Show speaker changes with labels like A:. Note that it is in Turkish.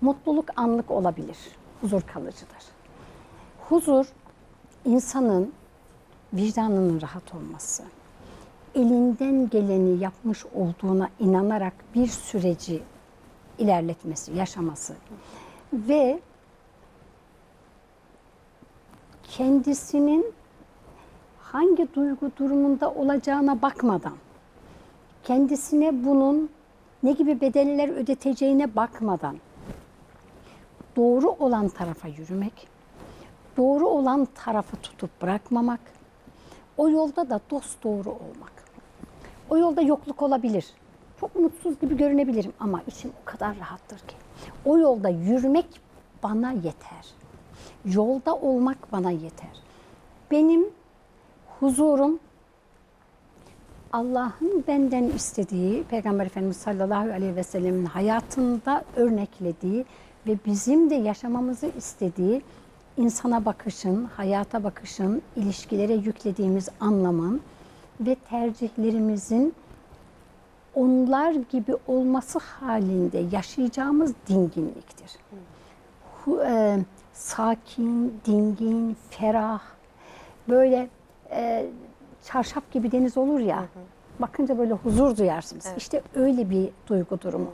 A: Mutluluk anlık olabilir, huzur kalıcıdır. Huzur, insanın vicdanının rahat olması, elinden geleni yapmış olduğuna inanarak bir süreci ilerletmesi, yaşaması ve kendisinin hangi duygu durumunda olacağına bakmadan, kendisine bunun ne gibi bedeller ödeteceğine bakmadan doğru olan tarafa yürümek, doğru olan tarafı tutup bırakmamak, o yolda da dost doğru olmak. O yolda yokluk olabilir. Çok mutsuz gibi görünebilirim ama içim o kadar rahattır ki. O yolda yürümek bana yeter. Yolda olmak bana yeter. Benim huzurum Allah'ın benden istediği, Peygamber Efendimiz sallallahu aleyhi ve sellemin hayatında örneklediği ve bizim de yaşamamızı istediği insana bakışın, hayata bakışın, ilişkilere yüklediğimiz anlamın ve tercihlerimizin onlar gibi olması halinde yaşayacağımız dinginliktir. E, sakin, dingin, ferah, böyle e, çarşaf gibi deniz olur ya, bakınca böyle huzur duyarsınız. İşte öyle bir duygu durumu.